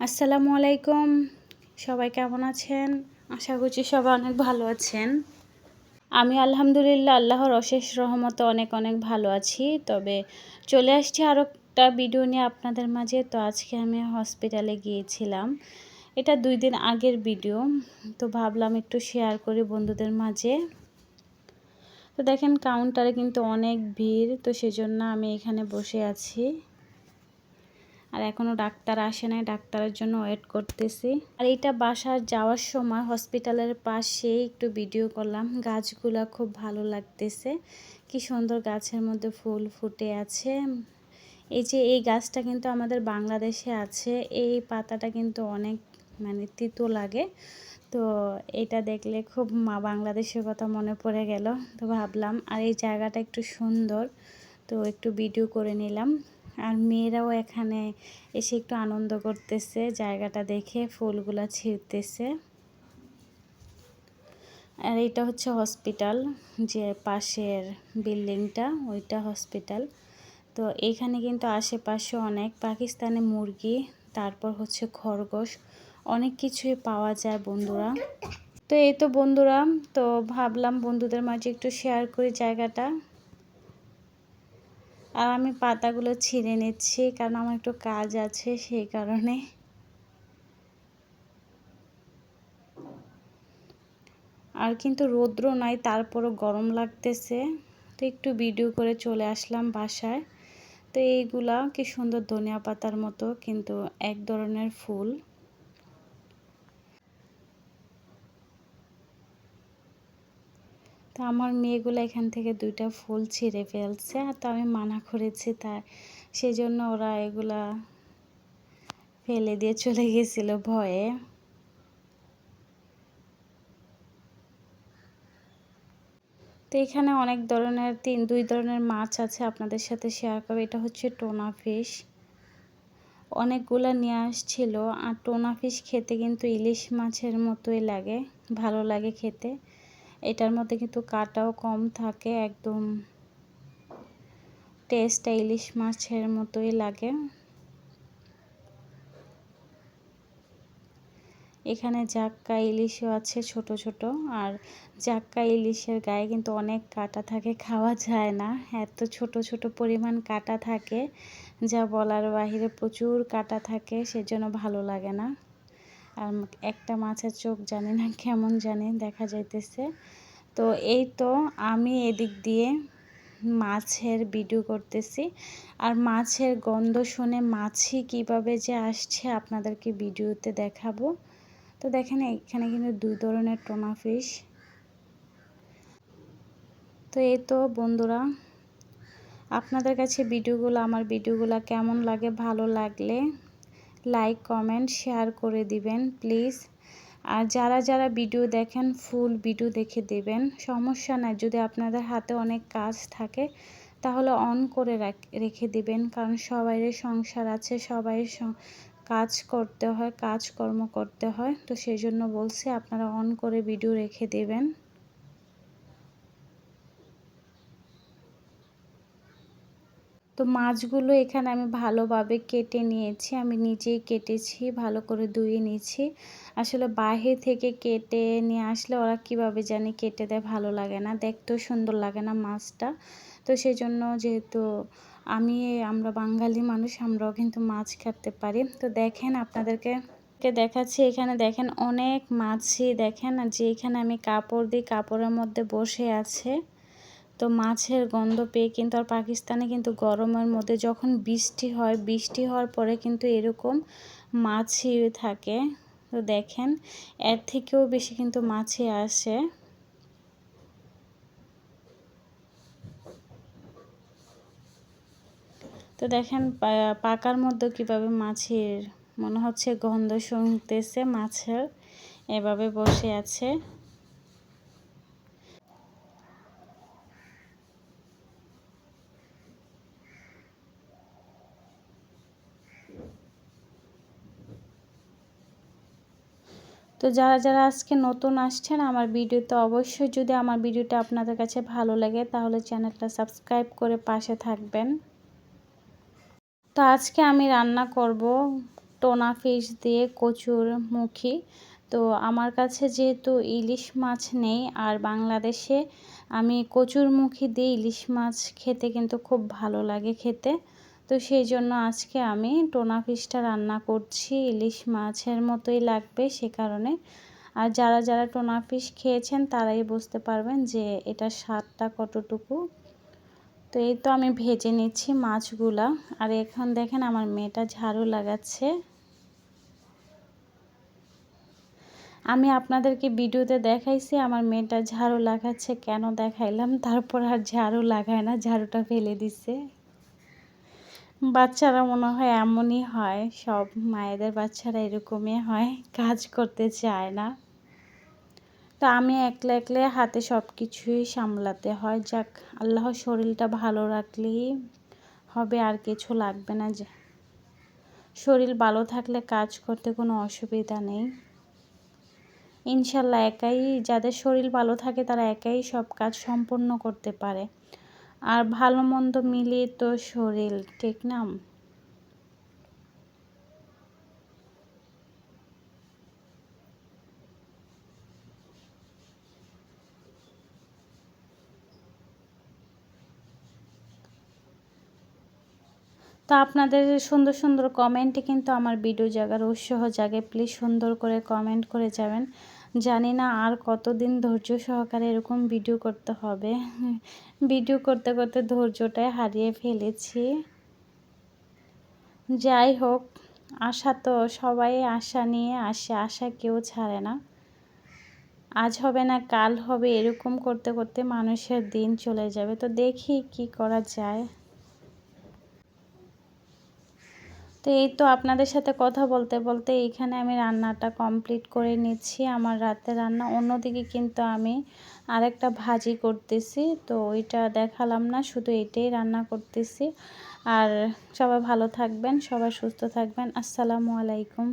আসসালামু আলাইকুম। সবাই কেমন আছেন? আশা করছি সবাই অনেক ভালো আছেন। আমি আলহামদুলিল্লাহ আল্লাহর অশেষ রহমতে অনেক অনেক ভালো আছি। তবে চলে আসছি আরও একটা ভিডিও নিয়ে আপনাদের মাঝে। তো আজকে আমি হসপিটালে গিয়েছিলাম। এটা দুই দিন আগের ভিডিও। তো ভাবলাম একটু শেয়ার করি বন্ধুদের মাঝে। তো দেখেন কাউন্টারে কিন্তু অনেক ভিড়। তো সেজন্য আমি এখানে বসে আছি। আর এখনও ডাক্তার আসে নাই, ডাক্তারের জন্য ওয়েট করতেছি। আর এটা বাসার যাওয়ার সময় হসপিটালের পাশে একটু ভিডিও করলাম, গাছগুলা খুব ভালো লাগতেছে। কি সুন্দর গাছের মধ্যে ফুল ফুটে আছে। এই যে এই গাছটা কিন্তু আমাদের বাংলাদেশে আছে, এই পাতাটা কিন্তু অনেক মানে তিতো লাগে। তো এটা দেখলে খুব মা বাংলাদেশের কথা মনে পড়ে গেল। তো ভাবলাম, আর এই জায়গাটা একটু সুন্দর, তো একটু ভিডিও করে নিলাম। আর মেয়েরাও এখানে এসে একটু আনন্দ করতেছে, জায়গাটা দেখে ফুলগুলা ছিঁড়তেছে। আর এটা হচ্ছে হসপিটাল, যে পাশের বিল্ডিংটা, ওইটা হসপিটাল। তো এইখানে কিন্তু আশেপাশে অনেক পাকিস্তানি মুরগি, তারপর হচ্ছে খরগোশ, অনেক কিছুই পাওয়া যায় বন্ধুরা। তো এই তো বন্ধুরা, তো ভাবলাম বন্ধুদের মাঝে একটু শেয়ার করি জায়গাটা। আর আমি পাতাগুলো ছিঁড়ে নিচ্ছি, কারণ আমার একটু কাজ আছে সেই কারণে। আর কিন্তু রৌদ্র নাই, তারপরও গরম লাগতেছে। তো একটু ভিডিও করে চলে আসলাম বাসায়। তো এইগুলা কি সুন্দর ধনিয়া পাতার মতো, কিন্তু এক ধরনের ফুল। তো আমার মেয়েগুলো এখান থেকে দুইটা ফুল ছিঁড়ে ফেলছে তো আমি মানা করেছি তা সেই জন্য ওরা এগুলা ফেলে দিয়ে চলে গেছিল ভয়ে। তো এখানে অনেক ধরনের তিন, দুই ধরনের মাছ আছে আপনাদের সাথে শেয়ার করব। এটা হচ্ছে টোনা ফিশ অনেকগুলা নিয়ে আসছিল, আর টোনা ফিশ খেতে কিন্তু ইলিশ মাছের মতোই লাগে, ভালো লাগে খেতে। এটার মধ্যে কিন্তু কাটাও কম থাকে, একদম টেস্টটা ইলিশ মাছের মতোই লাগে। এখানে জাক্কা ইলিশও আছে ছোট ছোট, আর জাক্কা ইলিশের গায়ে কিন্তু অনেক কাটা থাকে, খাওয়া যায় না। এত ছোট ছোট পরিমাণ কাটা থাকে, যা বলার বাহিরে প্রচুর কাটা থাকে, সেজন্য ভালো লাগে না। আর একটা মাছের চোখ জানি না কেমন জানি দেখা যাইতেছে। তো এই তো আমি এদিক দিয়ে মাছের ভিডিও করতেছি। আর মাছের গন্ধ শুনে মাছি কীভাবে যে আসছে আপনাদেরকে ভিডিওতে দেখাবো। তো দেখেন, এখানে কিন্তু দুই ধরনের টোনা ফিশ তো এই তো বন্ধুরা, আপনাদের কাছে ভিডিওগুলো আমার ভিডিওগুলো কেমন লাগে, ভালো লাগলে লাইক, কমেন্ট, শেয়ার করে দিবেন, প্লিজ। আর যারা যারা ভিডিও দেখেন, ফুল ভিডিও দেখে দেবেন, সমস্যা নাই। যদি আপনাদের হাতে অনেক কাজ থাকে, তাহলে অন করে রেখে দিবেন। কারণ সবাইয়ের সংসার আছে সবাই কাজ করতে হয়, কাজকর্ম করতে হয়। তো সেই জন্য বলছি, আপনারা অন করে ভিডিও রেখে দেবেন। তো মাছগুলো এখানে আমি ভালোভাবে কেটে নিয়েছি। আমি নিজেই কেটেছি, ভালো করে ধুয়ে নিয়েছি। আসলে বাহির থেকে কেটে নিয়ে আসলে ওরা কীভাবে জানি কেটে দেয় ভালো লাগে না। দেখতেও সুন্দর লাগে না মাছটা। তো সেই জন্য যেহেতু আমি, আমরা বাঙালি মানুষ, আমরাও কিন্তু মাছ খেতে পারি। তো দেখেন আপনাদেরকে দেখাচ্ছি এখানে দেখেন অনেক মাছই দেখেন। যে এখানে আমি কাপড় দিই, কাপড়ের মধ্যে বসে আছে। তো মাছের গন্ধ পেয়ে কিন্তু আর পাকিস্তানে কিন্তু গরমের মধ্যে যখন বৃষ্টি হয়, বৃষ্টি হওয়ার পরে কিন্তু এরকম মাছি থাকে। তো দেখেন, এর থেকেও বেশি কিন্তু মাছি আসে। তো দেখেন পাকার মধ্যে কীভাবে মাছের, মনে হচ্ছে গন্ধ শুনতেছে মাছের, এভাবে বসে আছে। তো যারা যারা আজকে নতুন আসছেন, আমার ভিডিওতে অবশ্যই যদি আমার ভিডিওটা আপনাদের কাছে ভালো লাগে, তাহলে চ্যানেলটা সাবস্ক্রাইব করে পাশে থাকবেন। তো আজকে আমি রান্না করব টোনা ফিশ দিয়ে কচুর মুখী। তো আমার কাছে যেহেতু ইলিশ মাছ নেই, আর বাংলাদেশে আমি কচুর মুখী দিয়ে ইলিশ মাছ খেতে কিন্তু খুব ভালো লাগে খেতে। তো সেই জন্য আজকে আমি টোনা ফিশটা রান্না করছি। ইলিশ মাছের মতোই লাগবে সে কারণে। আর যারা যারা টোনা ফিশ খেয়েছেন, তারাই বুঝতে পারবেন যে এটা স্বাদটা কতটুকু। তো এই তো আমি ভেজে নিচ্ছি মাছগুলা। আর এখন দেখেন আমার মেয়েটা ঝাড়ু লাগাচ্ছে। আমি আপনাদেরকে ভিডিওতে দেখাইছি, আমার মেয়েটা ঝাড়ু লাগাচ্ছে, কেন দেখাইলাম? তারপর আর ঝাড়ু লাগায় না, ঝাড়ুটা ফেলে দিছে। বাচ্চারা মনে হয় এমনই হয়, সব মায়েদের বাচ্চারা এরকমই হয়, কাজ করতে চায় না। তো আমি একলা একলে হাতে সব কিছুই সামলাতে হয়, যাক আল্লাহ শরীরটা ভালো রাখলেই হবে, আর কিছু লাগবে না যে। শরীর ভালো থাকলে কাজ করতে কোনো অসুবিধা নেই। ইনশাল্লাহ একাই, যাদের শরীর ভালো থাকে তারা একাই সব কাজ সম্পূর্ণ করতে পারে। আর ভালো মন্দ মিলিয়ে তো শরীর, ঠিক না? তো আপনাদের সুন্দর সুন্দর কমেন্টে কিন্তু আমার ভিডিও জাগার উৎসাহ জাগে। প্লিজ সুন্দর করে কমেন্ট করে যাবেন। জানি না আর কতদিন ধৈর্য সহকারে এরকম ভিডিও করতে হবে। ভিডিও করতে করতে ধৈর্যটাই হারিয়ে ফেলেছি। যাই হোক, আশা তো সবাই আশা নিয়ে আসে, আশা কেউ ছাড়ে না। আজ হবে না, কাল হবে, এরকম করতে করতে মানুষের দিন চলে যাবে। তো দেখি কি করা যায়। তো এই তো আপনাদের সাথে কথা বলতে বলতে এইখানে আমি রান্নাটা কমপ্লিট করে নিচ্ছি, আমার রাতে রান্না। অন্যদিকে কিন্তু আমি আরেকটা ভাজি করতেছি, তো ওইটা দেখালাম না, শুধু এটাই রান্না করতেছি। আর সবাই ভালো থাকবেন, সবাই সুস্থ থাকবেন। আসসালামু আলাইকুম।